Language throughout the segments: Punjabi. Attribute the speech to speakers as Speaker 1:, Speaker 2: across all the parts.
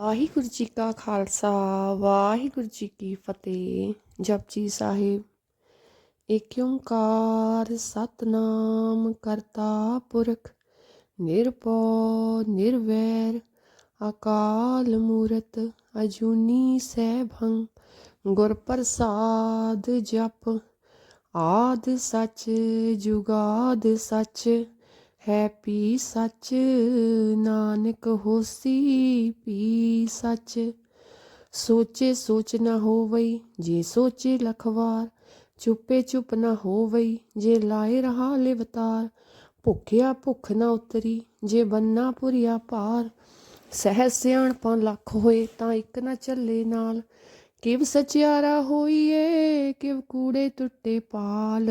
Speaker 1: ਵਾਹਿਗੁਰੂ ਜੀ ਕਾ ਖਾਲਸਾ, ਵਾਹਿਗੁਰੂ ਜੀ ਕੀ ਫਤਿਹ। ਜਪਜੀ ਸਾਹਿਬ, ਏਕ ਓੰਕਾਰ ਸਤਨਾਮ ਕਰਤਾ ਪੁਰਖ, ਨਿਰਭਉ, ਨਿਰਵੈਰ, ਅਕਾਲ ਮੂਰਤ, ਅਜੂਨੀ ਸੈਭੰ, ਗੁਰ ਪ੍ਰਸਾਦ ਜਪ, ਆਦ ਸੱਚ, ਜੁਗਾਦ ਸੱਚ। ਹੈ ਪੀ ਸੱਚ, ਨਾਨਕ ਹੋਸੀ ਪੀ ਸੱਚ। ਸੋਚੇ ਸੋਚ ਨਾ ਹੋਵਈ, ਜੇ ਸੋਚੇ ਲਖਵਾਰ, ਚੁੱਪੇ ਚੁੱਪ ਨਾ ਹੋਵਈ, ਜੇ ਲਾਏ ਰਹਾ ਲਿਵਤਾਰ। ਭੁੱਖਿਆ ਭੁੱਖ ਨਾ ਉਤਰੀ, ਜੇ ਬੰਨਾ ਪੁਰੀਆ ਭਾਰ। ਸਹਿ ਸਿਆਣਪਾਂ ਲੱਖ ਹੋਏ, ਤਾਂ ਇੱਕ ਨਾ ਚੱਲੇ ਨਾਲ। ਕਿਵ ਸਚਿਆਰਾ ਹੋਈਏ, ਕਿਵ ਕੂੜੇ ਟੁੱਟੇ ਪਾਲ।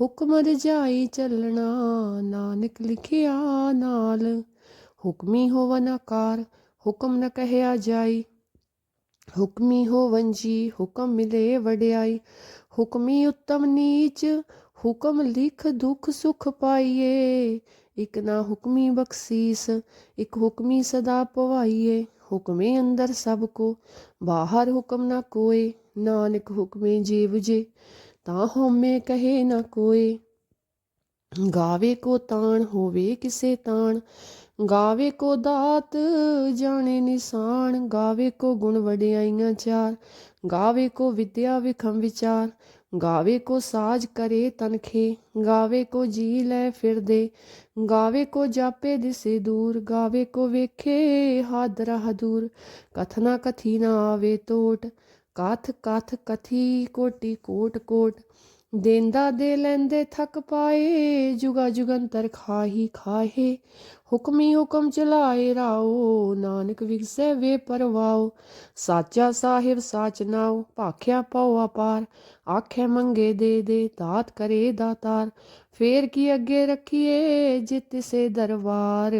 Speaker 1: ਹੁਕਮ ਰਜਾਈ ਚੱਲਣਾ, ਨਾਨਕ ਲਿਖਿਆ ਨਾਲ। ਹੁਕਮੀ ਹੋਵਨ ਆਕਾਰ ਹੁਕਮ ਨ ਕਹਿਆ ਜਾਈ। ਹੁਕਮੀ ਹੋਵਨ ਜੀ, ਹੁਕਮ ਮਿਲੇ ਵਡਿਆਈ। ਹੁਕਮੀ ਉੱਤਮ ਨੀਚ, ਹੁਕਮ ਲਿਖ ਦੁਖ ਸੁਖ ਪਾਈਏ। ਇਕ ਨਾ ਹੁਕਮੀ ਬਖਸ਼ੀਸ, ਇਕ ਹੁਕਮੀ ਸਦਾ ਪਵਾਈਏ। ਹੁਕਮੇ ਅੰਦਰ ਸਭ ਕੋ, ਬਾਹਰ ਹੁਕਮ ਨਾ ਕੋਏ, ਨਾਨਕ ਹੁਕਮੇ ਜੇ। ਤਾਂ ਹਉਮੈ ਕਹੇ ਨਾ ਕੋਏ ਗਾਵੇ ਕੋ ਤਾਣ, ਹੋਵੇ ਕਿਸੇ ਤਾਣ। ਗਾਵੇ ਕੋ ਦਾਤ, ਜਾਣੇ ਨਿਸ਼ਾਨ। ਗਾਵੇ ਕੋ ਗੁਣ ਵਡਿਆਈਆਂ ਚਾਰ। ਗਾਵੇ ਕੋ ਵਿਦਿਆ ਵਿਖਮ ਵਿਚਾਰ। ਗਾਵੇ ਕੋ ਸਾਜ ਕਰੇ ਤਨਖੇ ਗਾਵੇ ਕੋ ਜੀ ਲੈ ਫਿਰਦੇ ਗਾਵੇ ਕੋ ਜਾਪੇ ਦਿਸੇ ਦੂਰ। ਗਾਵੇ ਕੋ ਵੇਖੇ ਹਾਦਰਾ ਹਦੂਰ। ਕਥਨਾ ਕਥੀ ਨਾ ਆਵੇ ਟੋਟ ਕਥ ਕਥ ਕਥੀ ਕੋਟੀ ਕੋਟ ਕੋਟ। ਦੇਂਦਾ ਦੇ ਲੈਂਦੇ ਥੱਕ ਪਾਏ, ਜੁਗਾ ਜੁਗੰਤਰ ਖਾਹੀ ਖਾਹੇ। ਹੁਕਮੀ ਹੁਕਮ ਚਲਾਏ ਰਾਓ, ਨਾਨਕ ਵਿਗਸੇ ਵੇ ਪਰਵਾਓ। ਸਾਚਾ ਸਾਹਿਬ ਸਾਚ ਨਾਉ ਭਾਖਿਆ ਪਉ ਅਪਾਰ। ਆਖੇ ਮੰਗੇ ਦੇ ਦੇ, ਦਾਤ ਕਰੇ ਦਾਤਾਰ। ਫੇਰ ਕੀ ਅੱਗੇ ਰੱਖੀਏ, ਜਿਤ ਸੇ ਦਰਬਾਰ।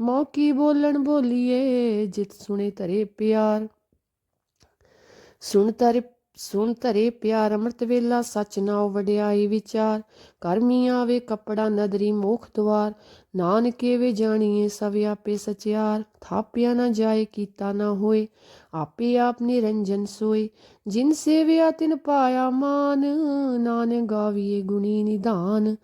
Speaker 1: ਮੌਕੀ ਬੋਲਣ ਬੋਲੀਏ, ਜਿਤ ਸੁਣੇ ਤਰੇ ਪਿਆਰ। ਸੁਣ ਤਰ, ਸੁਣ ਧਰੇ ਪਿਆਰ ਅੰਮ੍ਰਿਤ ਵੇਲਾ, ਸਚ ਨਾਉ ਵਡਿਆਈ ਵਿਚਾਰ। ਕਰਮੀ ਆਵੇ, ਕਪੜਾ ਨਦਰੀ ਮੋਖ ਦਵਾਰ ਨਾਨਕੇ ਵੇ ਜਾਣੀਏ, ਸਭ ਆਪੇ ਸਚਿਆਰ। ਥਾਪਿਆ ਨਾ ਜਾਏ, ਕੀਤਾ ਨਾ ਹੋਏ, ਆਪੇ ਆਪ ਨਿਰੰਜਨ ਸੋਏ। ਜਿਨ ਸੇਵਿਆ, ਤਿਨ ਪਾਇਆ ਮਾਨ। ਨਾਨਕ ਗਾਵੀਏ ਗੁਣੀ ਨਿਧਾਨ।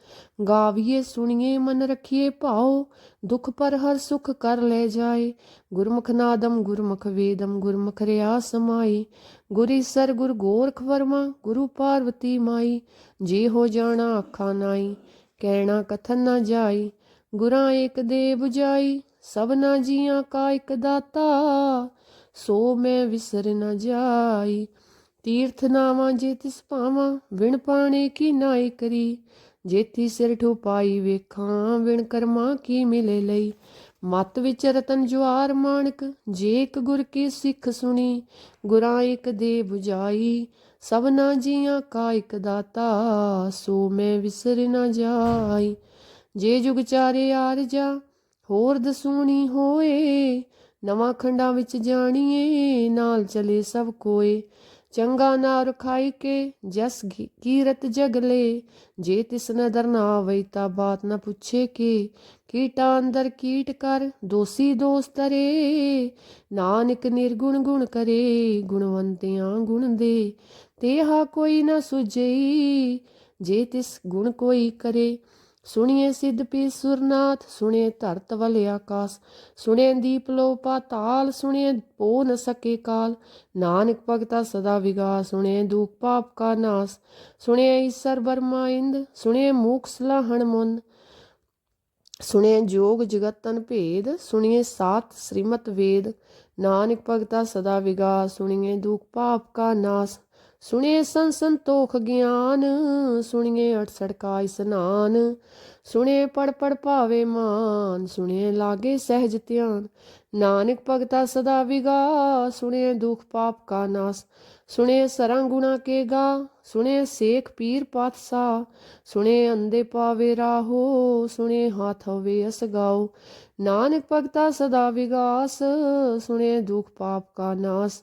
Speaker 1: ਗਾਵੀਏ, ਸੁਣੀਏ, ਮਨ ਰਖੀਏ ਭਾਉ। ਦੁਖ ਪਰ ਹਰ ਸੁਖ ਕਰ ਲੈ ਜਾਏ। ਗੁਰਮੁਖ ਨਾਦਮ ਗੁਰਮੁਖ ਵੇਦਮ ਗੁਰਮੁਖ ਰਿਆ ਸਮਾਈ। ਗੁਰੀ ਸਰ ਗੁਰ ਗੋਰਖ ਵਰਮਾ, ਗੁਰੂ ਪਾਰਵਤੀ ਮਾਈ। ਜੇ ਹੋ ਜਾਣਾ ਅੱਖਾਂ ਨਾਈ, ਕਹਿਣਾ ਕਥਨ ਨਾ ਜਾਈ। ਗੁਰਾਂ ਏਕ ਦੇ 부ਜਾਈ, ਸਭਨਾ ਜੀਆਂ ਕਾ ਇਕ ਦਾਤਾ। ਸੋ ਮੈਂ ਵਿਸਰ ਨਾ ਜਾਈ, ਤੀਰਥ ਨਾਵਾਂ ਜੇ ਤਿਸ ਪਾਵਾਂ ਵਿਣ ਪਾਣੇ ਕੀ ਨਾਈ ਕਰੀ। ਜੇਤੀ ਸਿਰ ਠੁਪਾਈ ਵੇਖਾਂ ਵਿਣ ਕਰਮਾਂ ਕੀ ਮਿਲੇ ਲਈ। ਮਤ ਵਿੱਚ ਰਤਨ ਜਵਾਰ ਮਾਣਕ, ਜੇ ਇੱਕ ਗੁਰ ਕੀ ਸਿੱਖ ਸੁਣੀ। ਗੁਰਾਂ ਇੱਕ ਦੇ 부ਜਾਈ, ਸਭਨਾ ਜੀਆਂ ਕਾ ਇਕ ਦਾਤਾ। ਸੋ ਮੈਂ ਵਿਸਰ ਨਾ ਜਾਈ ਜੇ ਜੁਗ ਚਾਰੇ ਆਰ ਜਾ, ਹੋਰ ਦਸੂਣੀ ਹੋਏ, ਨਵਾਂ ਖੰਡਾਂ ਵਿੱਚ ਜਾਣੀਏ, ਨਾਲ ਚਲੇ ਸਭ ਕੋਏ। ਚੰਗਾ ਨਾ ਰਖਾਈ ਕੇ ਜਸ ਕੀਰਤ ਜਗਲੇ ਜੇ ਤਿਸ ਨਦਰ ਨਾ ਆਵਈ ਤਾਂ ਬਾਤ ਨਾ ਪੁੱਛੇ ਕੇ। ਕੀਟਾ ਅੰਦਰ ਕੀਟ ਕਰ, ਦੋਸੀ ਦੋਸਤ ਰੇ ਨਾਨਕ ਨਿਰਗੁਣ ਗੁਣ ਕਰੇ, ਗੁਣਵੰਤਿਆਂ ਗੁਣ ਦੇ। ਤੇਹਾ ਕੋਈ ਨਾ ਸੁਝਈ, ਜੇ ਤਿਸ ਗੁਣ ਕੋਈ ਕਰੇ। ਸੁਣੀਏ ਸਿੱਧ ਪੀ ਸੁਰਨਾਥ ਸੁਣੇ ਧਰਤ ਵਲ ਆਕਾਸ। ਸੁਣੇ ਦੀਪ ਲੋ ਪਾਤਾਲ ਸੁਣੇ ਪੋ ਨ ਸਕੇ ਕਾਲ। ਨਾਨਕ ਭਗਤਾ ਸਦਾ ਵਿਗਾਸ ਸੁਣੇ ਦੁਖ ਪਾਪ ਕਾ ਨਾਸ। ਸੁਣੇ ਈਸਰ ਬਰਮਾ ਇੰਦ ਸੁਣੇ ਮੂਖ ਸਲਾਹਣ ਮੁਨ ਸੁਣੇ ਜੋਗ ਜਗਤਨ ਭੇਦ, ਸੁਣੀਏ ਸਾਤ ਸ੍ਰੀਮਤ ਵੇਦ। ਨਾਨਕ ਭਗਤਾ ਸਦਾ ਵਿਗਾਸ, ਸੁਣੀਏ ਦੁਖ ਪਾਪ ਕਾ ਨਾਸ। ਸੁਣੇ ਸੰਨ ਸੰਤੋਖ ਗਿਆਨ, ਸੁਣੀਏ ਅਠਸੜ ਕਾ ਇਸਨਾਨ ਸੁਣੀਏ ਪੜ ਪੜ ਭਾਵੇ ਮਾਨ, ਸੁਣੀਏ ਲਾਗੇ ਸਹਿਜ ਧਿਆਨ। ਨਾਨਕ ਭਗਤਾ ਸਦਾ ਵਿਗਾ, ਸੁਣੀਏ ਦੁਖ ਪਾਪ ਕਾ ਨਾਸ। ਸੁਣੇ ਸਰਾਂ ਗੁਣਾ ਕੇ ਗਾ ਸੁਣੇ ਸੇਖ ਪੀਰ ਪਾਤਸ਼ਾਹ। ਸੁਣੇ ਅੰਦੇ ਪਾਵੇ ਰਾਹੋ ਸੁਣੇ ਹਾਥ ਹੋਵੇ ਅਸਗਾਓ। ਨਾਨਕ ਭਗਤਾ ਸਦਾ ਵਿਗਾਸ, ਸੁਣੀਏ ਦੁਖ ਪਾਪ ਕਾ ਨਾਸ।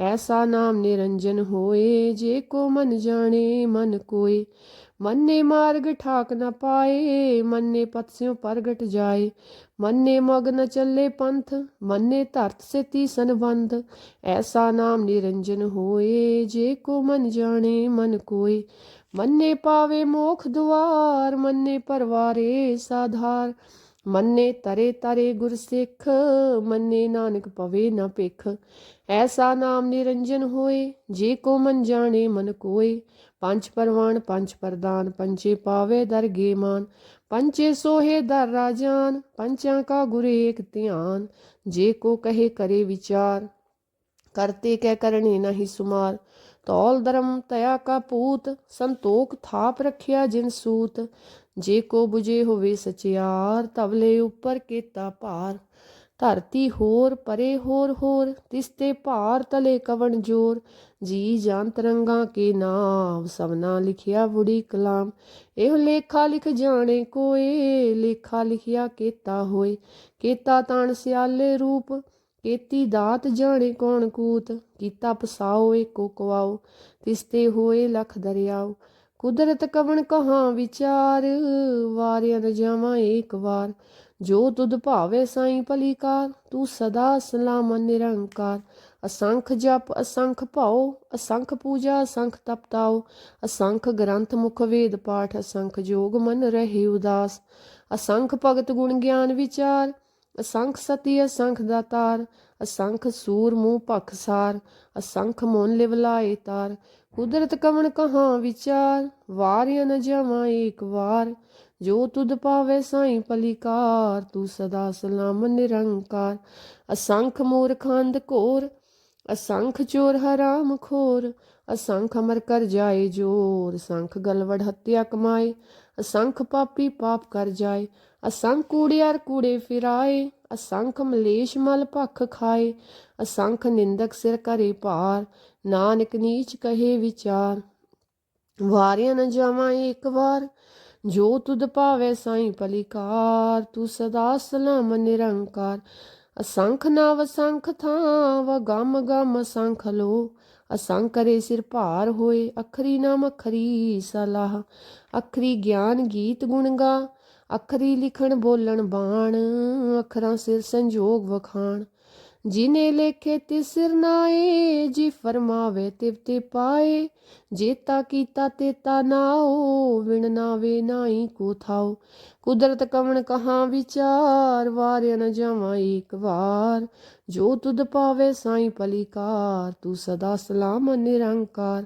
Speaker 1: ਐਸਾ ਨਾਮ ਨਿਰੰਜਨ ਹੋਏ, ਜੇ ਕੋ ਮਨ ਜਾਣੇ, ਮਨ ਕੋਏ। ਮੰਨੇ ਮਾਰਗ ਠਾਕ ਨਾ ਪਾਏ, ਮੰਨੇ ਪਤਸਿਓ ਪ੍ਰਗਟ ਜਾਏ। ਮੰਨੇ ਮਗ ਨ ਚੱਲੇ ਪੰਥ, ਮੰਨੇ ਧਰਤ ਸੇ ਤੀਸਨ ਬੰਧ ਐਸਾ ਨਾਮ ਨਿਰੰਜਨ ਹੋਏ, ਜੇ ਕੋ ਮਨ ਜਾਣੇ, ਮਨ ਕੋਏ। ਮੰਨੇ ਪਾਵੇ ਮੋਖ ਦੁਆਰ, ਮੰਨੇ ਪਰਵਾਰੇ ਸਾਧਾਰ। ਮੰਨੇ ਤਰੇ ਤਰੇ ਗੁਰਸਿੱਖ ਮੰਨੇ ਨਾਨਕ ਪਵੇ ਨਾ ਭਿਖ। ਐਸਾ ਨਾਮ ਨਿਰੰਜਨ ਹੋਏ, ਜੇ ਕੋ ਮਨ ਜਾਣੇ ਮਨ ਕੋਏ। ਪੰਜ ਪਰਵਾਨ ਪੰਜ ਪ੍ਰਦਾਨ ਪੰਚੇ ਪਾਵੇ ਦਰਗੇ ਮਾਨ। ਪੰਚੇ ਸੋਹੇ ਦਰ ਰਾਜਾਨ ਪੰਚਾਂ ਕਾ ਗੁਰ ਏਕ ਧਿਆਨ। ਜੇ ਕੋ ਕਹੇ ਕਰੇ ਵਿਚਾਰ, ਕਰਤੇ ਕਹਿ ਕਰਨੇ ਨਹੀਂ ਸੁਮਾਰ। ਤੌਲ ਧਰਮ ਤਇਆ ਕਾ ਪੂਤ, ਸੰਤੋਖ ਥਾਪ ਰੱਖਿਆ ਜਿਨ ਸੂਤ। ਜੇ ਕੋ ਬੁਝੇ ਹੋਵੇ ਸਚਿਆਰ, ਤਵਲੇ ਉੱਪਰ ਕੀਤਾ ਭਾਰ। ਧਰਤੀ ਹੋਰ, ਪਰੇ ਹੋਰ ਹੋਰ ਤਿਸਤੇ ਭਾਰ ਤਲੇ ਕਵਣ ਜੋਰ। ਜੀ ਜਾਨ ਤਰੰਗਾ ਕੇ ਨਾਮ ਸਭਨਾ ਲਿਖਿਆ ਬੁੜੀ ਕਲਾਮ। ਇਹ ਲੇਖਾ ਲਿਖ ਜਾਣੇ ਕੋਏ, ਲੇਖਾ ਲਿਖਿਆ ਕੀਤਾ ਹੋਏ। ਕੀਤਾ ਤਾਣ ਸਿਆਲੇ ਰੂਪ, ਕੀਤੀ ਦਾਤ ਜਾਣੇ ਕੌਣ ਕੂਤ। ਕੀਤਾ ਪਸਾਓ ਏਕੋ ਕਵਾਓ ਤਿਸਤੇ ਹੋਏ ਲਖ ਦਰਿਆਓ। ਕੁਦਰਤ ਕਵਣ ਕਹਾਂ ਵਿਚਾਰ, ਵਾਰਿਆ ਨ ਜਾਵਾਂ ਏਕ ਵਾਰ। ਜੋ ਤੁਧ ਭਾਵੇ ਸਾਈਂ ਭਲੀਕਾਰ, ਤੂੰ ਸਦਾ ਸਲਾਮ ਨਿਰੰਕਾਰ। ਅਸੰਖ ਜਪ, ਅਸੰਖ ਭਾਉ, ਅਸੰਖ ਪੂਜਾ, ਅਸੰਖ ਤਪਤਾਉ। ਅਸੰਖ ਗ੍ਰੰਥ ਮੁਖ ਵੇਦ ਪਾਠ, ਅਸੰਖ ਜੋਗ ਮਨ ਰਹੇ ਉਦਾਸ। ਅਸੰਖ ਭਗਤ ਗੁਣ ਗਿਆਨ ਵਿਚਾਰ, ਅਸੰਖ ਸਤੀ, ਅਸੰਖ ਦਾਤਾਰ। ਅਸੰਖ ਸੂਰ ਮੂੰਹ ਭਖਸਾਰ ਅਸੰਖ ਮੋਨ ਲਿਵਲਾਏ ਤਾਰ। ਕੁਦਰਤ ਕਵਣ ਕਹਾਂ ਵਿਚਾਰ, ਵਾਰਿਆ ਨ ਜਾਵਾਂ ਏਕ ਵਾਰ। ਜੋ ਤੁਧ ਪਾਵੇ ਸਾਈਂ ਪਲੀਕਾਰ, ਤੂੰ ਸਦਾ ਸਲਾਮ ਨਿਰੰਕਾਰ। ਅਸੰਖ ਮੂਰਖੰਦ ਘੋਰ ਅਸੰਖ ਚੋਰ ਹਰਾਮ ਖੋਰ। ਅਸੰਖ ਅਮਰ ਕਰ ਜਾਏ ਜੋਰ, ਅਸੰਖ ਗਲਵੜ ਹੱਤਿਆ ਕਮਾਏ। ਅਸੰਖ ਪਾਪੀ ਪਾਪ ਕਰ ਜਾਏ, ਅਸੰਖ ਕੂੜਿਆਰ ਕੂੜੇ ਫਿਰਾਏ। ਅਸੰਖ ਮਲੇਸ਼ ਮਲ ਭਖ ਖਾਏ, ਅਸੰਖ ਨਿੰਦਕ ਸਿਰ ਕਰੇ ਭਾਰ। ਨਾਨਕ ਨੀਚ ਕਹੇ ਵਿਚਾਰ, ਵਾਰਿਆ ਨ ਜਾਵਾਂ ਏਕ ਵਾਰ। ਜੋ ਤੁਧ ਭਾਵੇ ਸਾਈਂ ਪਲਿਕਾਰ, ਤੂੰ ਸਦਾ ਸਲਾਮ ਨਿਰੰਕਾਰ। ਅਸੰਖ ਨਾਵ ਅਸੰਖ ਥਾਵ, ਗਮ ਗਮ ਅਸੰਖ ਲੋ। ਅਸੰਖ ਕਰੇ ਸਿਰ ਭਾਰ ਹੋਏ, ਅਖਰੀ ਨਾਮ ਅਖਰੀ ਸਲਾਹ। ਅਖਰੀ ਗਿਆਨ ਗੀਤ ਗੁਣ ਗਾ, ਅਖਰੀ ਲਿਖਣ ਬੋਲਣ ਬਾਣ, ਅਖਰਾਂ ਸਿਰ ਸੰਜੋਗ ਵਖਾਣ। ਜਿਨੇ ਲੇਖੇ ਤੇ ਨਾਏ, ਜੀ ਫਰਮਾਵੇ ਤਿਵ ਪਾਏ ਜੇਤਾ ਕੀਤਾ ਤੇਤਾ ਨਾਓ ਵਿਣ ਨਾਵੇ ਨਾਈ ਕੋ ਥਾਓ ਕੁਦਰਤ ਕਵਣ ਕਹਾਂ ਵਿਚਾਰ, ਵਾਰਿਆ ਨ ਜਾਵਾਂ ਏਕ ਵਾਰ। ਜੋ ਤੁਧ ਪਾਵੇ ਸਾਈਂ ਪਲੀਕਾਰ, ਤੂੰ ਸਦਾ ਸਲਾਮ ਨਿਰੰਕਾਰ।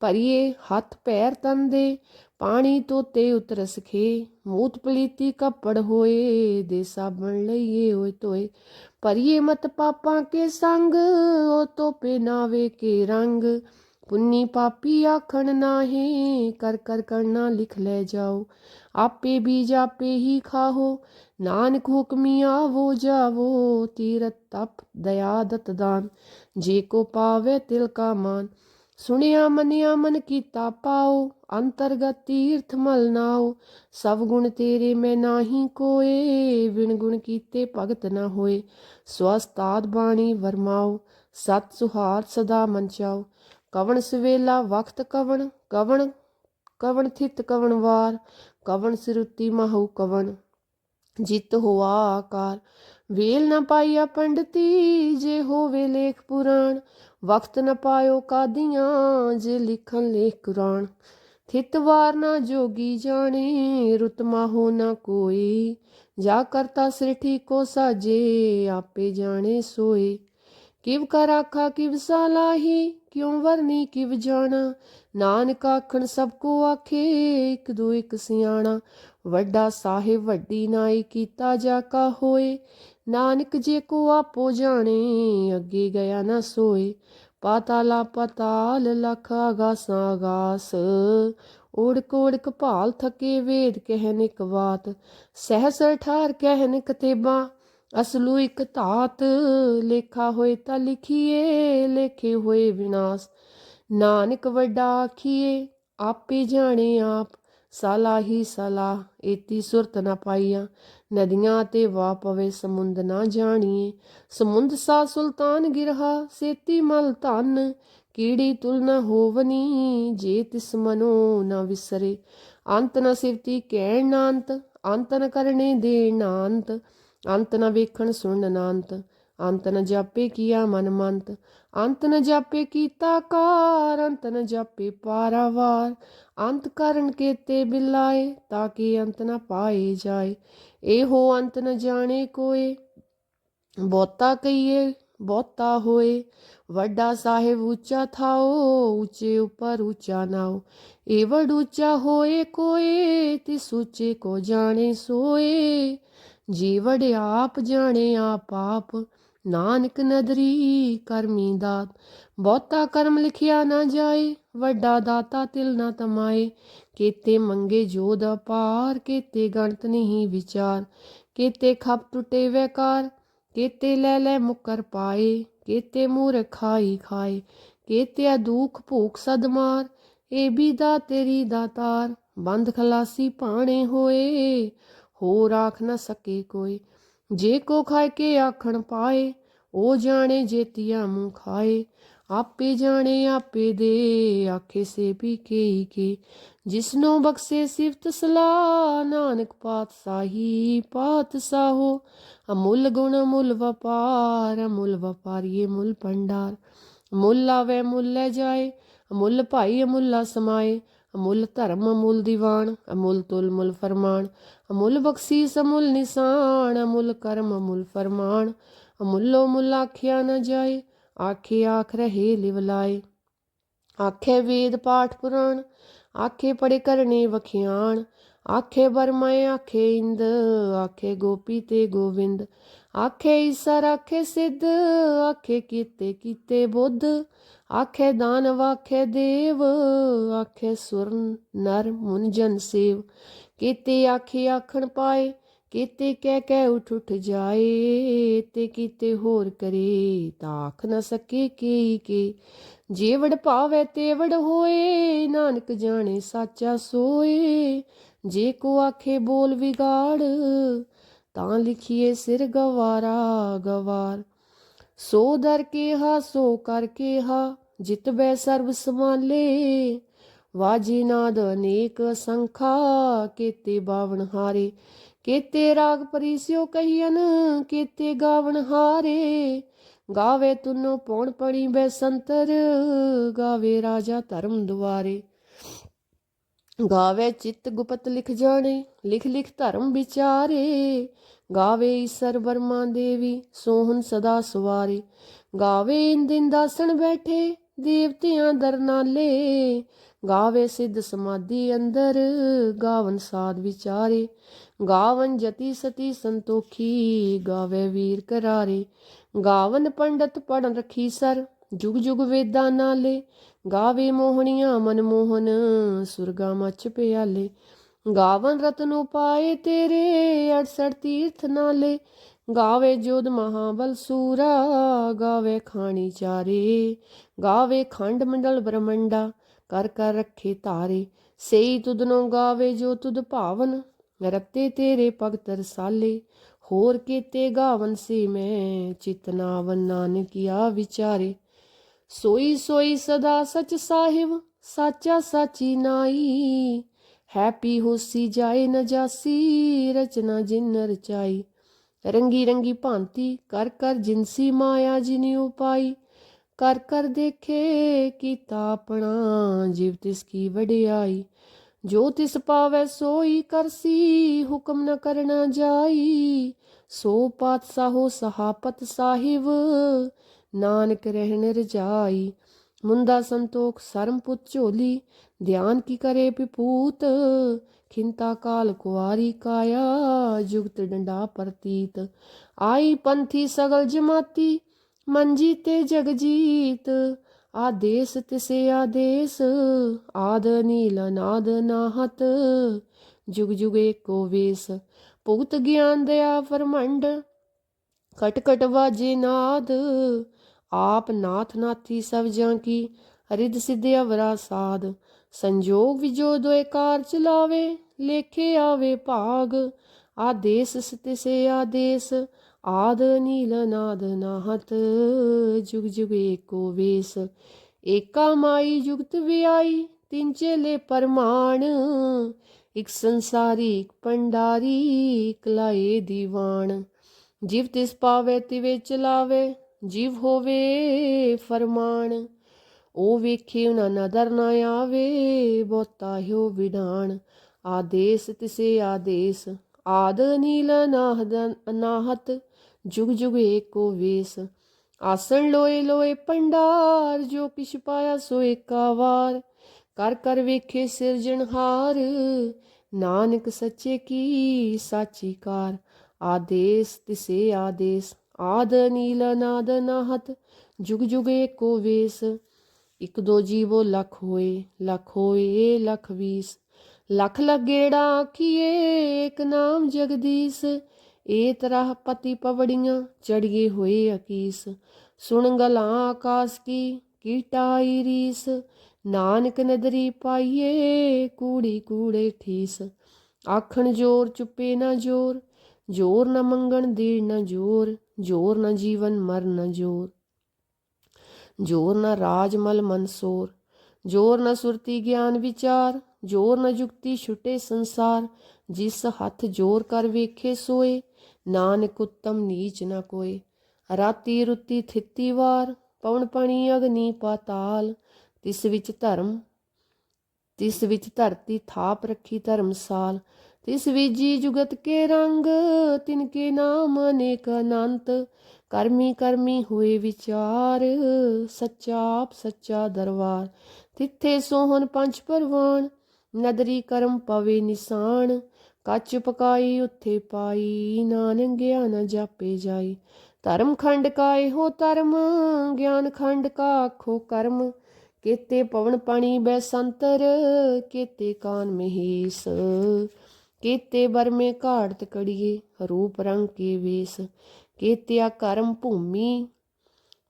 Speaker 1: ਭਰੀਏ ਹੱਥ ਪੈਰ ਤਨ ਦੇ ਪਾਣੀ ਤੋਤੇ ਉਤਰਸ ਖੇ, ਮੂਤ ਪਲੀਤੀ ਕੱਪੜ ਹੋਏ, ਦੇ ਸਾਬਣ ਲਈਏ ਹੋਏ ਤੋਏ ਭਰੀਏ ਮਤ ਪਾਪਾਂ ਕੇ ਸੰਗ ਉਹ ਤੋਪੇ ਨਾਵੇ ਕੇ ਰੰਗ। ਪੁੰਨੀ ਪਾਪੀ ਆਖਣ ਨਾਹੀ, ਕਰ ਕਰ ਕਰਨਾ ਲਿਖ ਲੈ ਜਾਓ। ਆਪੇ ਬੀਜ ਆਪੇ ਹੀ ਖਾਹੋ, ਨਾਨਕ ਹੁਕਮੀ ਆਵੋ ਜਾਵੋ, ਤੀਰਤ ਤਪ ਦਇਆ ਦਤ ਦਾਨ। ਜੇ ਕੋ ਪਾਵੇ ਤਿਲ ਕਾ ਮਾਨ ਸੁਣਿਆ ਮਨਿਆ ਮਨ ਕੀਤਾ ਪਾਓ, ਅੰਤਰਗਤ ਤੀਰਥ ਮਲ ਨਾਓ। ਸਭ ਗੁਣ ਤੇਰੇ ਮੈਂ ਨਾਹੀ ਕੋਏ ਵਿਣ ਗੁਣ ਕੀਤੇ ਭਗਤ ਨਾ ਹੋਏ। ਸਵਸਤਾਦ ਬਾਣੀ ਵਰਮਾਓ, ਸਤ ਸੁਹਾਰ ਸਦਾ ਮਨ ਚਾਓ। ਕਵਣ ਸਵੇਲਾ ਵਖਤ ਕਵਣ ਕਵਣ ਕਵਣ ਥਿਤ ਕਵਣ ਵਾਰ। ਕਵਣ ਸਿਰੁਤੀ ਮਹੂ ਕਵਣ, ਜਿਤ ਹੋਆ ਆਕਾਰ। ਵੇਲ ਨਾ ਪਾਈਆ ਪੰਡਤੀ, ਜੇ ਹੋਵੇ ਲੇਖ ਪੁਰਾਣ। ਵਕਤ ਨਾ ਪਾਇਓ ਕਾਦੀਆਂ, ਜੇ ਲਿਖਣ ਲੇਖ ਕੁਰਾਨ ਥਿਤ ਨਾ ਜੋਗੀ ਜਾਣੇ, ਰੁਤ ਮਾਹੋ ਨਾ ਕੋਈ। ਜਾ ਕਰਤਾ ਸ੍ਰਿਠੀ ਕੋ ਸਾਜੇ, ਆਪੇ ਜਾਣੇ ਸੋਏ। ਕਿਵ ਕਰ ਆਖਾ, ਕਿਵ ਸਾਲਾਹੀ ਕਿਉ ਵਰਨੀ, ਕਿਵ ਜਾਣਾ। ਨਾਨਕ ਆਖਣ, ਸਭ ਕੋ ਆਖੇ, ਇਕ ਦੋ ਇੱਕ ਸਿਆਣਾ। ਵੱਡਾ ਸਾਹਿਬ ਵੱਡੀ ਨਾਈ ਕੀਤਾ ਜਾ ਕਾ ਹੋਏ। ਨਾਨਕ ਜੇ ਕੋ ਆਪੋ ਜਾਣੇ, ਅੱਗੇ ਗਿਆ ਨਾ ਸੋਏ। ਪਾਤਾਲਾ ਪਤਾਲ ਲਖ ਆਗਾਸਾਂ ਆਗਾਸ ਓੜਕ ਓੜਕ ਭਾਲ ਥਕੇ ਵੇਦ ਕਹਿਨ ਇਕ ਬਾਤ। ਸਹਸ ਠਾਰ ਕਹਿਨ ਕਤੇਬਾਂ ਅਸਲੂ ਇਕ ਧਾਤ। ਲੇਖਾ ਹੋਏ ਤਾਂ ਲਿਖੀਏ, ਲੇਖੇ ਹੋਏ ਵਿਨਾਸ਼। ਨਾਨਕ ਵੱਡਾ ਆਖੀਏ, ਆਪੇ ਜਾਣੇ ਆਪ। ਸਲਾਹੀ ਸਲਾਹ ਏਤੀ ਸੁਰਤ ਨਾ ਪਾਈਆਂ। ਨਦੀਆਂ ਤੇ ਵਾ ਪਵੇ, ਸਮੁੰਦ ਨਾ ਜਾਣੀਏ। ਸਮੁੰਦ ਸਾ ਸੁਲਤਾਨ ਗਿਰਹਾ, ਸੇਤੀ ਮਲ ਧਨ। ਕੀੜੀ ਤੁਲ ਨ ਹੋਵਨੀ, ਜੇ ਤਿਸ ਮਨੋ ਨ ਵਿਸਰੇ। ਅੰਤ ਨ ਸਿਵਤੀ ਕਹਿਣ ਨਾ ਅੰਤ ਅੰਤ ਨ ਕਰਨੇ ਦੇ ਨਾ ਅੰਤ ਅੰਤ ਨ ਵੇਖਣ ਸੁਣ ਨਾ ਅੰਤ ਅੰਤ ਨ ਜਾਪੇ ਕੀਆ ਮਨ ਮੰਤ। ਅੰਤ ਨ ਜਾਪੇ ਕੀਤਾ ਕਾਰ, ਅੰਤ ਨ ਜਾਪੇ ਪਾਰਾਵਾਰ। ਅੰਤ ਕਰਨ ਕੇਤੇ ਬਿਲਾਏ, ਤਾਂ ਕਿ ਅੰਤ ਨ ਪਾਏ ਜਾਏ। ਇਹੋ ਅੰਤ ਨ ਜਾਣੇ ਕੋਏ। ਬਹੁਤਾ ਕਹੀਏ, ਬਹੁਤਾ ਹੋਏ। ਵੱਡਾ ਸਾਹਿਬ ਉੱਚਾ ਥਾਓ, ਉੱਚੇ ਉੱਪਰ ਉੱਚਾ ਨਾਓ। ਇਹ ਉੱਚਾ ਹੋਏ ਕੋਏ, ਤਿਸ ਉੱਚੇ ਕੋ ਜਾਣੇ ਸੋਏ। ਜੀਵੜ ਆਪ ਜਾਣੇ ਆਪ ਆਪ ਨਾਨਕ ਨਦਰੀ ਕਰਮੀ ਦਾਤ, ਬਹੁਤਾ ਕਰਮ ਲਿਖਿਆ ਨਾ ਜਾਏ, ਵੱਡਾ ਦਾਤਾ ਤਿਲ ਨਾ ਤਮਾਏ। ਕੀਤੇ ਮੰਗੇ ਜੋਦ ਅਪਾਰ ਕੀਤੇ ਗਣਤ ਨਹੀਂ ਵਿਚਾਰ। ਕੀਤੇ ਖੱਪ ਟੁੱਟੇ ਵੈਕਾਰ, ਕੀਤੇ ਲੈ ਲੈ ਮੁਕਰ ਪਾਏ। ਕੀਤੇ ਮੂਰ ਖਾਈ ਖਾਏ ਕੀਤੇ ਦੁਖ ਭੂਖ ਸਦਮਾਰ ਇਹ ਵੀ ਦਾ ਤੇਰੀ ਦਾਤਾਰ ਬੰਦ ਖਲਾਸੀ ਪਾਣੇ ਹੋਏ। ਹੋਰ ਆਖ ਨਾ ਸਕੇ ਕੋਈ ਜੇ ਕੋ ਖਾਏ ਕੇ ਆਖਣ ਪਾਏ, ਉਹ ਜਾਣੇ ਜੇਤੀਆ ਮੂੰ ਖਾਏ। ਆਪੇ ਜਾਣੇ ਆਪੇ ਦੇ, ਆਖੇ ਸੇ ਵੀ ਕੇ ਕੇ। ਜਿਸਨੋ ਬਖਸ਼ੇ ਸਿਫਤ ਸਲਾ ਨਾਨਕ ਪਾਤਸ਼ਾਹੀ ਪਾਤਸ਼ਾਹੋ ਅਮੁੱਲ ਗੁਣ ਮੁੱਲ ਵਪਾਰ, ਅਮੁੱਲ ਵਪਾਰੀਏ ਮੁੱਲ ਭੰਡਾਰ। ਮੁੱਲ ਆਵੇ ਮੁੱਲ ਲੈ ਜਾਏ, ਅਮੁੱਲ ਭਾਈ ਅਮੁੱਲਾ ਸਮਾਏ। ਅਮੁੱਲ ਧਰਮ ਅਮੁੱਲ ਦੀਵਾਨ, ਅਮੁੱਲ ਤੁਲ ਮੁੱਲ ਫਰਮਾਨ। ਅਮੁੱਲ ਬਖਸ਼ੀਸ, ਅਮੁੱਲ ਨਿਸ਼ਾਨ, ਅਮੁੱਲ ਕਰਮ, ਅਮੁੱਲ ਫਰਮਾਨ। ਅਮੁੱਲੋ ਮੁੱਲ ਆਖਿਆ ਨਾ ਜਾਏ, ਆਖੇ ਆਖ ਰਹੇ ਲਿਵਲਾਏ ਆਖੇ ਵੇਦ ਪਾਠ ਪੁਰਾਣ, ਆਖੇ ਪੜੇ ਕਰਨੇ ਵਖਿਆਣ। ਆਖੇ ਬਰਮੈ ਆਖੇ ਇੰਦ, ਆਖੇ ਗੋਪੀ ਤੇ ਗੋਵਿੰਦ। ਆਖੇ ਈਸਰ, ਆਖੇ ਸਿੱਧ, ਆਖੇ ਕੀਤੇ ਕੀਤੇ ਬੁੱਧ। ਆਖੇ ਦਾਨਵ, ਆਖੇ ਦੇਵ, ਆਖੇ ਸੁਰ, ਨਰ ਮੁਨ ਜਨ ਸੇਵ। ਕੀਤੇ ਆਖੇ ਆਖਣ ਪਾਏ, ਕੀਤੇ ਕਹਿ ਕਹਿ ਉਠ ਉਠ ਜਾਏ। ਤੇ ਕੀਤੇ ਹੋਰ ਕਰੇ, ਤਾਂ ਆਖ ਨਾ ਸਕੇ ਕੀ ਕੀ। ਜੇ ਵਡ ਤੇਵੜ ਹੋਏ, ਨਾਨਕ ਜਾਣੇ ਸਾਚਾ ਸੋਏ। ਜੇ ਕੋ ਆਖੇ ਬੋਲ ਵਿਗਾੜ, ਤਾਂ ਲਿਖੀਏ ਸਿਰ ਗਵਾਰਾ ਗਵਾਰ। ਸੋ ਦਰ ਕੇ ਹਾ ਸੋ ਕਰ ਕੇ ਹਾ ਜਿਤ ਬੈ ਸਰਬ ਸਮਾਲੇ ਵਾਜੀ ਨਾਦ ਅਨੇਕ ਸੰਖਾ ਕੀਤੇ ਬਾਵਨ ਹਾਰੇ। ਕੀਤੇ ਰਾਗ ਪਰੀਸਿਓ ਕਹੀਨ ਕੀਤੇ ਗਾਵਨ ਹਾਰੇ। ਗਾਵੇ ਤੁਨੋ ਪੌਣ ਪੜੀ ਬੈਸੰਤਰ ਗਾਵੇ ਰਾਜਾ ਧਰਮ ਦੁਆਰੇ। ਗਾਵੇ ਚਿੱਤ ਗੁਪਤ ਲਿਖ ਜਾਣੇ, ਲਿਖ ਲਿਖ ਧਰਮ ਵਿਚਾਰੇ। ਗਾਵੇ ਈਸਰ ਵਰਮਾ ਦੇਵੀ, ਸੋਹਣ ਸਦਾ ਸਵਾਰੇ। ਗਾਵੇ ਇੰਦਿਨ ਦਾਸਣ ਬੈਠੇ, ਦੇਵਤਿਆਂ ਦਰਨਾਲੇ ਗਾਵੇ ਸਿੱਧ ਸਮਾਧੀ ਅੰਦਰ, ਗਾਵਨ ਸਾਧ ਵਿਚਾਰੇ। ਗਾਵਨ ਜਤੀ ਸਤੀ ਸੰਤੋਖੀ, ਗਾਵੇ ਵੀਰ ਕਰਾਰੇ। ਗਾਵਨ ਪੰਡਤ ਪੜਨ ਰਖੀ ਸਰ ਜੁਗ ਜੁਗ ਵੇਦਾਂ ਨਾਲੇ, ਗਾਵੇ ਮੋਹਣੀਆਂ ਮਨਮੋਹਨ, ਸੁਰਗਾ ਮਚ ਪਿਆਲੇ। ਗਾਵਨ ਰਤਨੋ ਪਾਏ ਤੇਰੇ 68 ਤੀਰਥ ਨਾਲੇ, ਗਾਵੇ ਜੋਧ ਮਹਾਬਲ ਸੂਰਾ, ਗਾਵੇ ਖਾਣੀ ਚਾਰੇ। ਗਾਵੇ ਖੰਡ ਮੰਡਲ ਬ੍ਰਹਮੰਡਾ, ਕਰ ਕਰ ਰੱਖੇ ਤਾਰੇ। ਸਈ ਤੁਧਨੋ ਗਾਵੇ ਜੋ ਤੁਦ ਭਾਵਨ, ਰਤੇ ਤੇਰੇ ਭਗਤ ਰਸਾਲੇ। ਹੋਰ ਕੀਤੇ ਗਾਵਨ ਸੀ ਮੈਂ ਚਿਤਨਾਵਨ ਨਾਨਕਿਆ ਵਿਚਾਰੇ। ਸੋਈ ਸੋਈ ਸਦਾ ਸਚ ਸਾਹਿਬ, ਸਾਚਾ ਸਾਚੀ ਨਾਈ। ਹੈਪੀ ਹੋਸੀ ਜਾਏ ਨ ਰਚਨਾ ਜਿਨ ਰਚਾਈ ਰੰਗੀ ਰੰਗੀ ਭਾਂਤੀ, ਕਰ ਕਰ ਜਿਨਸੀ ਮਾਇਆ ਜਿਨਿ ਉਪਾਈ ਕਰ ਕਰ ਦੇਖੇ ਕੀਤਾ ਆਪਣਾ, ਜਿਵ ਤਿਸ ਕੀ ਵਡਿਆਈ। ਜੋ ਤਿਸ ਪਾਵੈ ਸੋਈ ਕਰਸੀ ਹੁਕਮ ਨ ਕਰਨਾ ਜਾਈ। ਸੋ ਪਾਤਸ਼ਾਹੋ ਸਹਾਪਤ ਸਾਹਿਬ ਨਾਨਕ ਰਹਿਣ ਰਜਾਈ ਮੁੰਦਾ ਸੰਤੋਖ ਸਰਮ ਪੁੱਤ ਝੋਲੀ, ਧਿਆਨ ਕੀ ਕਰੇ ਪਿਪੂਤ, ਖਿੰਤਾ ਕਾਲ ਕੁਆਰੀ ਕਾਇਆ, ਜੁਗਤ ਡੰਡਾ ਪ੍ਰਤੀਤ। ਆਈ ਪੰਥੀ ਸਗਲ ਜਮਾਤੀ, ਮੰਜੀ ਤੇ ਜਗਜੀਤ ਆਦੇਸ ਤਿਸੇ ਆਦੇਸ, ਆਦ ਨੀਲ ਨਾਦ ਨਾਹਤ। ਜੁਗ ਜੁਗ ਏਕੋ ਵੇਸ, ਭੁਗਤ ਗਿਆਨ ਦਇਆ ਫਰਮੰਡ ਕਟ ਕਟ ਵਾਜੇ ਨਾਦ। ਆਪ ਨਾਥ ਨਾਥੀ ਸਭ ਜਾਂ ਕੀ ਰਿਦ ਸਿਧ ਅਵਰਾ ਸਾਧ। ਸੰਜੋਗ ਵਿਜੋ ਦੋਏ ਕਾਰ ਚਲਾਵੇ ਲੇਖੇ ਆਵੇ ਭਾਗ। ਆਦੇਸ ਸਤਿ ਸੇ ਆਦੇਸ, ਆਦ ਨੀਲ ਨਾਦ ਨਾਹਤ। ਜੁਗ ਜੁਗ ਏਕੋ ਵੇਸ, ਏਕਾ ਮਾਈ ਜੁਗਤ ਵਿਆਈ, ਤਿੰਨ ਚੇਲੇ ਪਰਮਾਣ। ਇਕ ਸੰਸਾਰੀ, ਇਕ ਪੰਡਾਰੀ ਇਕ ਲਾਏ ਦੀਵਾਨ। ਜਿਵ ਤਿਸ ਪਾਵੇ ਤਿਵੇ ਚਲਾਵੇ ਜਿਵ ਹੋਵੇ ਫਰਮਾਨ, ਉਹ ਵੇਖੇ ਉਹਨਾਂ ਨਦਰ ਨਾ ਆਵੇ, ਬਹੁਤਾ ਹਿਓ ਵਿਡਾਣ। ਆਦੇਸ ਤਿਸੇ ਆਦੇਸ, ਆਦ ਨੀਲ ਨਾਹਦ ਅਨਾਹਤ ਜੁਗ ਜੁਗ ਏਕੋ ਵੇਸ। ਆਸਣ ਲੋਏ ਲੋਏ ਪੰਡਾਰ, ਜੋ ਕਿਛ ਪਾਇਆ ਸੋ ਏਕਾ ਵਾਰ। ਕਰ ਕਰ ਵੇਖੇ ਸਿਰਜਣਹਾਰ ਨਾਨਕ ਸੱਚੇ ਕੀ ਸਾਚੀ ਕਾਰ। ਆਦੇਸ ਤਿਸੇ ਆਦੇਸ। ਆਦ ਨੀਲ ਨਾਦ ਨਾਹਤ, ਜੁਗ ਜੁਗ ਏਕੋ ਵੇਸ। ਇਕ ਦੋ ਜੀਵੋ ਲਖ ਹੋਏ ਲਖ ਹੋਏ ਲਖ ਵੀਸ। ਲਖ ਲਗੇੜਾ ਆਖੀਏ ਏਕ ਨਾਮ ਜਗਦੀਸ਼। ਏ ਤਰਹ ਪਤੀ ਪਵੜੀਆਂ ਚੜੀਏ ਹੋਏ ਅਕੀਸ। ਸੁਣ ਗਲਾਂ ਆਕਾਸ ਕੀ ਕੀਟਾਈ ਰੀਸ। ਨਾਨਕ ਨਦਰੀ ਪਾਈਏ, ਕੂੜੀ ਕੂੜੇ ਠੀਸ। ਆਖਣ ਜੋਰ ਚੁੱਪੇ ਨਾ ਜੋਰ ਜੋਰ ਨਾ ਮੰਗਣ ਦੇਣ ਨਾ ਜੋਰ। ਜੋਰ ਨਾ ਜੀਵਨ ਮਰ ਨਾ ਜੋਰ। ਜੋਰ ਨਾ ਰਾਜ ਮਲ ਮਨਸੋਰ ਜੋਰ ਨਾ ਸੁਰਤੀ ਗਿਆਨ ਵਿਚਾਰ। ਜੋਰ ਨਾ ਜੁਗਤੀ ਛੁਟੇ ਸੰਸਾਰ। ਜਿਸ ਹੱਥ ਜੋਰ ਕਰ ਵੇਖੇ ਸੋਏ, ਨਾਨਕ ਉਤਮ ਨੀਚ ਨਾ ਕੋਏ। ਰਾਤੀ ਰੁੱਤੀ ਥਿੱਤੀ ਵਾਰ, ਪਵਨ ਪਣੀ ਅਗਨੀ ਪਾਤਾਲ। ਤਿਸ ਵਿੱਚ ਧਰਮ ਤਿਸ ਵਿੱਚ ਧਰਤੀ ਥਾਪ ਰੱਖੀ ਧਰਮਸਾਲ, ਤਿਸ ਵਿਜੀ ਜੁਗਤ ਕੇ ਰੰਗ, ਤਿਨ ਕੇ ਨਾਮ ਅਨੇਕ ਅਨੰਤ, ਕਰਮੀ ਕਰਮੀ ਹੋਏ ਵਿਚਾਰ, ਸੱਚਾ ਆਪ ਸੱਚਾ ਦਰਬਾਰ, ਤਿੱਥੇ ਸੋਹਣ ਪੰਜ ਪਰਵਾਨ ਨਦਰੀ ਕਰਮ ਪਵੇ ਨਿਸ਼ਾਨ ਕੱਚ ਪਕਾਈ ਉੱਥੇ ਪਾਈ ਨਾਨਕ ਗਿਆਨ ਜਾਪੇ ਜਾਈ, ਧਰਮ ਖੰਡ ਕਾਏ ਹੋ ਧਰਮ, ਗਿਆਨ ਖੰਡ ਕਾ ਆਖੋ ਕਰਮ ਕੇਤੇ ਪਵਨ ਪਾਣੀ ਬੈ ਕੇਤੇ ਕਾਨ ਮਹੀਸ, ਕੇਤੇ ਬਰਮੇ ਘਾੜਤ ਕੜੀਏ, ਰੂਪ ਰੰਗ ਕੇ ਵੇਸ, ਕੇਤਿਆ ਕਰਮ ਭੂਮੀ,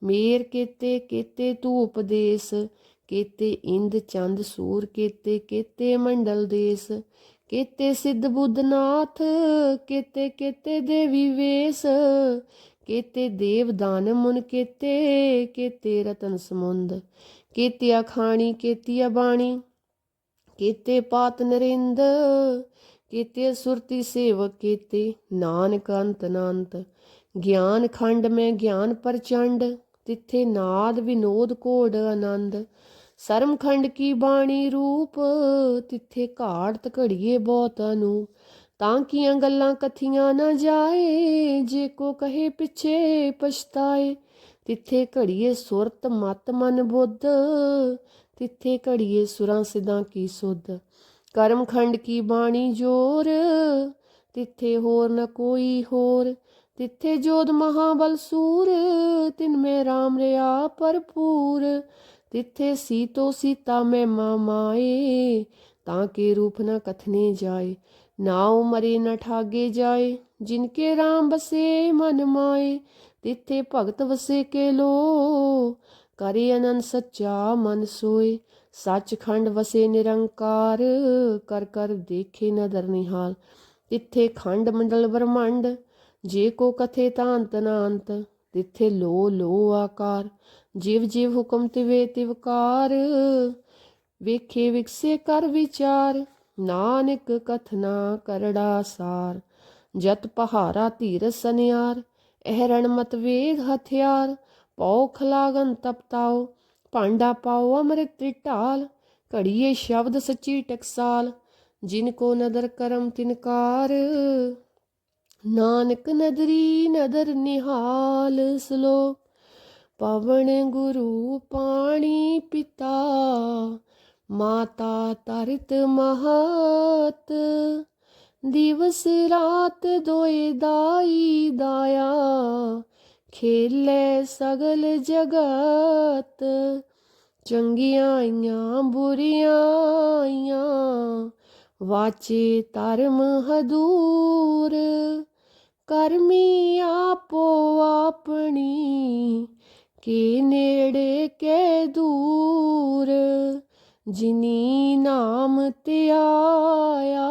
Speaker 1: ਮੇਰ ਕੇਤੇ ਕੇਤੇ ਤੂ ਉਪਦੇਸ, ਕੇਤੇ ਇੰਦ ਚੰਦ ਸੂਰ ਕੇਤੇ ਕੇਤੇ ਮੰਡਲ ਦੇਸ, ਕੇਤੇ ਸਿੱਧ ਬੁੱਧਨਾਥ ਕੇਤੇ ਕੇਤੇ ਦੇਵੀ ਵੇਸ, ਕੇਤੇ ਦੇਵ ਦਾਨ ਮੁਨ ਕੇਤੇ ਕੇਤੇ ਰਤਨ ਸਮੁੰਦ ਕੇਤਿਆ ਖਾਣੀ, ਕੇਤਿਆ ਬਾਣੀ। ਕੇਤੇ ਪਾਤ ਨਰਿੰਦ, ਕੇਤੇ ਸੁਰਤੀ ਸੇਵਕ, ਕੇਤੇ ਨਾਨਕ ਅੰਤ ਅਨੰਤ ਗਿਆਨ ਖੰਡ ਮੈਂ ਗਿਆਨ ਪ੍ਰਚੰਡ, ਤਿੱਥੇ ਨਾਦ ਵਿਨੋਦ ਕੋਡ ਆਨੰਦ। ਸਰਮ ਖੰਡ ਕੀ ਬਾਣੀ ਰੂਪ, ਤਿੱਥੇ ਘਾੜਤ ਘੜੀਏ ਬਹੁਤਾਂ ਨੂੰ ਤਾਂ ਕੀਆਂ ਗੱਲਾਂ ਕਥੀਆਂ ਨਾ ਜਾਏ, ਜੇ ਕੋ ਕਹੇ ਪਿਛੇ ਪਛਤਾਏ। ਤਿੱਥੇ ਘੜੀਏ ਸੁਰਤ ਮਤ ਮਨ ਬੁੱਧ, ਤਿੱਥੇ ਘੜੀਏ ਸੁਰਾਂ ਸਿਦਾਂ ਕੀ ਸੁਧ। ਕਰਮ ਖੰਡ ਕੀ ਬਾਣੀ ਜੋਰ, ਤਿੱਥੇ ਹੋਰ ਨ ਕੋਈ ਹੋਰ। ਤਿੱਥੇ ਜੋਧ ਮਹਾਬਲ ਸੂਰ, ਤਿਨ ਮੈਂ ਰਾਮ ਰਿਆ ਭਰਪੂਰ। ਤਿੱਥੇ ਸੀਤੋ ਸੀਤਾ ਮੈਂ ਮਾਏ, ਤਾਂ ਕੇ ਰੂਪ ਨ ਕਥਨੇ ਜਾਏ। ਨਾਉ ਮਰੇ ਨ ਠਾਗੇ ਜਾਏ ਜਿਨਕੇ ਰਾਮ ਬਸੇ ਮਨ ਮਾਏ। ਤਿੱਥੇ ਭਗਤ ਵਸੇ ਕੇ ਲੋ। ਕਰੇ ਅਨੰਦ ਸੱਚਾ ਮਨ ਸੋਏ। ਸੱਚਖੰਡ ਵਸੇ ਨਿਰੰਕਾਰ। ਕਰ ਕਰ ਦੇਖੇ ਨਦਰ ਨਿਹਾਲ। ਤਿੱਥੇ ਖੰਡ ਮੰਡਲ ਬ੍ਰਹਮੰਡ। ਜੇ ਕੋ ਕਥੇ ਤਾਂ ਅੰਤ ਨਾ ਅੰਤ ਤਿੱਥੇ ਲੋ ਲੋ ਆਕਾਰ। ਜਿਵ ਜਿਵ ਹੁਕਮ ਤਿਵੇ ਤਿਵਕਾਰ ਵੇਖੇ ਵਿਕਸੇ ਕਰ ਵਿਚਾਰ। ਨਾਨਕ ਕਥਨਾ ਕਰੜਾ ਸਾਰ। ਜਤ ਪਹਾਰਾ ਧੀਰ ਸਨਿਆਰ ਅਹਰਣ ਮਤ ਵੇਦ ਹਥਿਆਰ ਪੌਖ ਲਾਗਨ ਤਪਤਾਓ, ਭਾਂਡਾ ਪਾਓ ਅੰਮ੍ਰਿਤ ਤ੍ਰਿਟਾਲ, ਘੜੀਏ ਸ਼ਬਦ ਸੱਚੀ ਟਕਸਾਲ, ਜਿਨ ਕੋ ਨਦਰ ਕਰਮ ਤਿਨਕਾਰ ਨਾਨਕ ਨਦਰੀ ਨਦਰ ਨਿਹਾਲ ਸਲੋਕ ਪਵਨ ਗੁਰੂ ਪਾਣੀ ਪਿਤਾ, ਮਾਤਾ ਤਰਤ ਮਹਤ। ਦਿਵਸ ਰਾਤ ਦੋਏ ਦਾਈ ਦਾਇਆ, ਖੇਲੇ ਸਗਲ ਜਗਤ। ਚੰਗੀਆਂ ਆਈਆਂ, ਬੁਰੀਆਂ ਆਈਆਂ, ਵਾਚੇ ਧਰਮ ਹਦੂਰ। ਕਰਮੀ ਆਪੋ ਆਪਣੀ, ਕੇ ਨੇੜੇ, ਕੇ ਦੂਰ। ਜਿਨੀ ਨਾਮ ਤੇ ਆਇਆ